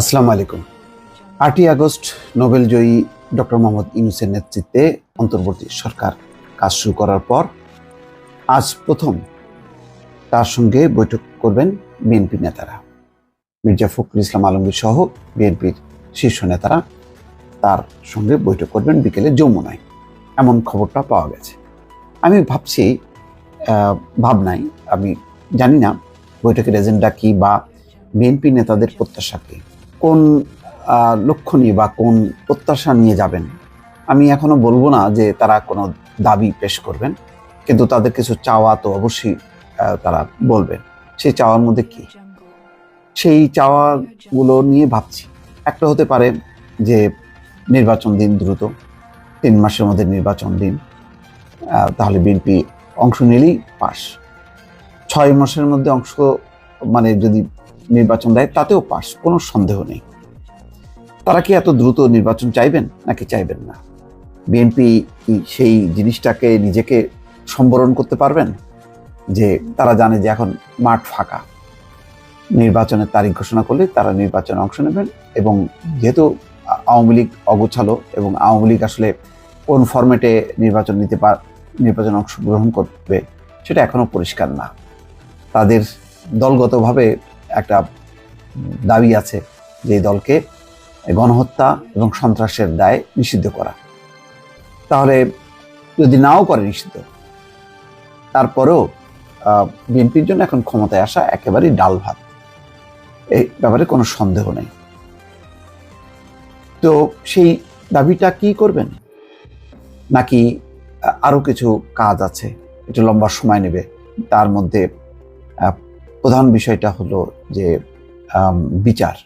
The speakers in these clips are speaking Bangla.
আসসালামু আলাইকুম। আটই আগস্ট নোবেল জয়ী ডক্টর মোহাম্মদ ইউনুসের নেতৃত্বে অন্তর্বর্তী সরকার কাজ শুরু করার পর আজ প্রথম তার সঙ্গে বৈঠক করবেন বিএনপি নেতারা। মির্জা ফখরুল ইসলাম আলমগীর সহ বিএনপির শীর্ষ নেতারা তার সঙ্গে বৈঠক করবেন বিকেলে যমুনায়। এমন খবরটা পাওয়া গেছে। আমি ভাবছি ভাবনাই আমি জানি না বৈঠকের এজেন্ডা কি বা বিএনপি নেতাদের প্রত্যাশা কি। কোন লক্ষ্য নিয়ে বা কোন প্রত্যাশা নিয়ে যাবেন? আমি এখনও বলব না যে তারা কোনো দাবি পেশ করবেন, কিন্তু তাদের কিছু চাওয়া তো অবশ্যই তারা বলবেন। সেই চাওয়ার মধ্যে কি? সেই চাওয়াগুলো নিয়ে ভাবছি। একটা হতে পারে যে নির্বাচন দিন দ্রুত, তিন মাসের মধ্যে নির্বাচন দিন তাহলে বিএনপি অংশ নিলেই পাস। ছয় মাসের মধ্যে অংশ মানে যদি নির্বাচন দেয়, তাতেও পাস, কোনো সন্দেহ নেই। তারা কি এত দ্রুত নির্বাচন চাইবেন, নাকি চাইবেন না? বিএনপি সেই জিনিসটাকে নিজেকে সম্বরণ করতে পারবেন? যে তারা জানে যে এখন মাঠ ফাঁকা। নির্বাচনের তারিখ ঘোষণা করলে তারা নির্বাচনে অংশ নেবেন এবং যেহেতু আওয়ামী লীগ অগোছালো এবং আওয়ামী লীগ আসলে কোন ফরম্যাটে নির্বাচন নিতে পার নির্বাচনে অংশগ্রহণ করবে, সেটা এখনও পরিষ্কার না। তাদের দলগতভাবে একটা দাবি আছে যে দলকে গণহত্যা এবং সন্ত্রাসের দায় নিষিদ্ধ করা। তাহলে যদি নাও করে নিষিদ্ধ, তারপরেও বিএনপির জন্য এখন ক্ষমতায় আসা একেবারেই ডাল ভাত। এই ব্যাপারে কোনো সন্দেহ নেই। তো সেই দাবিটা কি করবেন? নাকি আ- আরও কিছু কাজ আছে? একটু লম্বা সময় নেবে। তার মধ্যে প্রধান বিষয়টা হলো যে বিচার,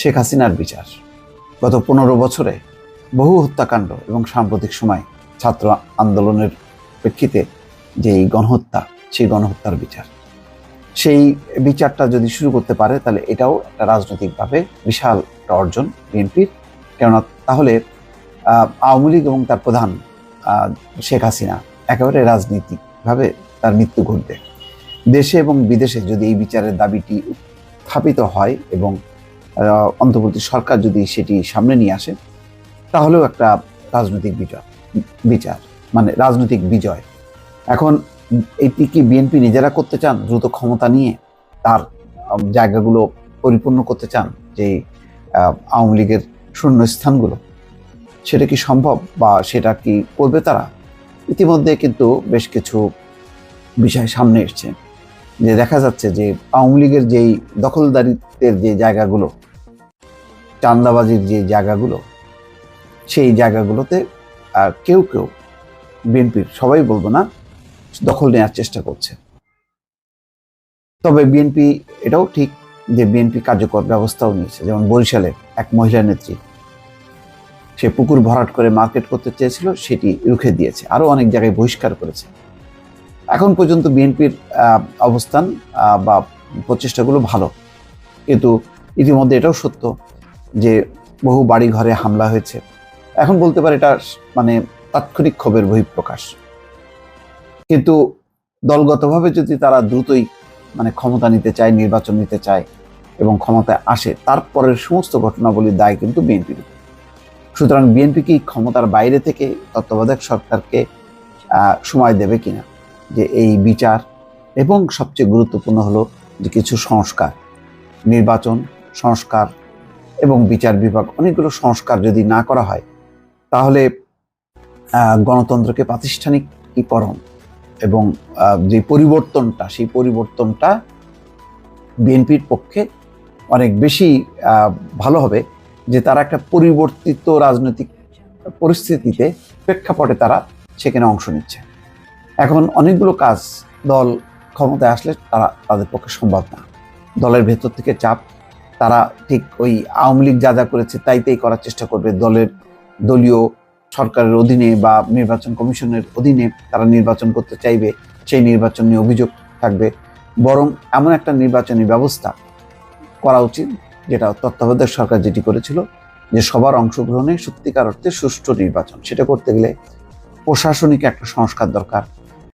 শেখ হাসিনার বিচার। গত পনেরো বছরে বহু হত্যাকাণ্ড এবং সাম্প্রতিক সময় ছাত্র আন্দোলনের প্রেক্ষিতে যে গণহত্যা, সেই গণহত্যার বিচার। সেই বিচারটা যদি শুরু করতে পারে, তাহলে এটাও একটা রাজনৈতিকভাবে বিশাল একটা অর্জন বিএনপির। কেননা তাহলে আওয়ামী লীগ এবং তার প্রধান শেখ হাসিনা একেবারে রাজনীতিকভাবে তার মৃত্যু ঘটবে। দেশে এবং বিদেশে যদি এই বিচারের দাবিটি উত্থাপিত হয় এবং অন্তর্বর্তী সরকার যদি সেটি সামনে নিয়ে আসে, তাহলেও একটা রাজনৈতিক বিজয় বিচার মানে রাজনৈতিক বিজয়। এখন এটি কি বিএনপি নিজেরা করতে চান দ্রুত ক্ষমতা নিয়ে, তার জায়গাগুলো পরিপূর্ণ করতে চান, যে আওয়ামী লীগের শূন্য স্থানগুলো সেটা কি সম্ভব বা সেটা কি করবে তারা? ইতিমধ্যে কিন্তু বেশ কিছু বিষয় সামনে এসছে। যে দেখা যাচ্ছে যে আওয়ামী লীগের যেই দখলদারিত্বের যে জায়গাগুলো চান্দাবাজির যে জায়গাগুলো, সেই জায়গাগুলোতে কেউ কেউ বিএনপির সবাই বলব না, দখল নেওয়ার চেষ্টা করছে। তবে বিএনপি এটাও ঠিক যে বিএনপি কার্যকর ব্যবস্থাও নিয়েছে। যেমন বরিশালে এক মহিলা নেত্রী, সে পুকুর ভরাট করে মার্কেট করতে চেয়েছিল, সেটি রুখে দিয়েছে। আরও অনেক জায়গায় বহিষ্কার করেছে। এখন পর্যন্ত বিএনপির অবস্থান বা প্রচেষ্টাগুলো ভালো। কিন্তু ইতিমধ্যে এটাও সত্য যে বহু বাড়ি ঘরে হামলা হয়েছে। এখন বলতে পারে এটা মানে তাৎক্ষণিক ক্ষোভের বহিঃপ্রকাশ। কিন্তু দলগতভাবে যদি তারা দ্রুতই মানে ক্ষমতা নিতে চায়, নির্বাচন নিতে চায় এবং ক্ষমতায় আসে, তারপরের সমস্ত ঘটনাবলীর দায় কিন্তু বিএনপির সুতরাং বিএনপি কি ক্ষমতার বাইরে থেকে তত্ত্বাবধায়ক সরকারকে সময় দেবে কিনা? যে এই বিচার এবং সবচেয়ে গুরুত্বপূর্ণ হলো যে কিছু সংস্কার, নির্বাচন, সংস্কার এবং বিচার বিভাগ অনেকগুলো সংস্কার যদি না করা হয়, তাহলে গণতন্ত্রকে প্রাতিষ্ঠানিকীকরণ এবং যে পরিবর্তনটা, সেই পরিবর্তনটা বিএনপির পক্ষে অনেক বেশি ভালো হবে যে তারা একটা পরিবর্তিত রাজনৈতিক পরিস্থিতিতে প্রেক্ষাপটে তারা সেখানে অংশ নিচ্ছে। এখন অনেকগুলো কাজ দল ক্ষমতায় আসলে তারা তাদের পক্ষে সম্ভব না। দলের ভেতর থেকে চাপ, তারা ঠিক ওই আওয়ামী লীগ যা যা করেছে তাই তাই করার চেষ্টা করবে। দলের দলীয় সরকারের অধীনে বা নির্বাচন কমিশনের অধীনে তারা নির্বাচন করতে চাইবে, সেই নির্বাচন নিয়ে অভিযোগ থাকবে। বরং এমন একটা নির্বাচনী ব্যবস্থা করা উচিত, যেটা তত্ত্বাবধায়ক সরকার যেটি করেছিল, যে সবার অংশগ্রহণে সত্যিকার অর্থে সুষ্ঠু নির্বাচন। সেটা করতে গেলে প্রশাসনিক একটা সংস্কার দরকার।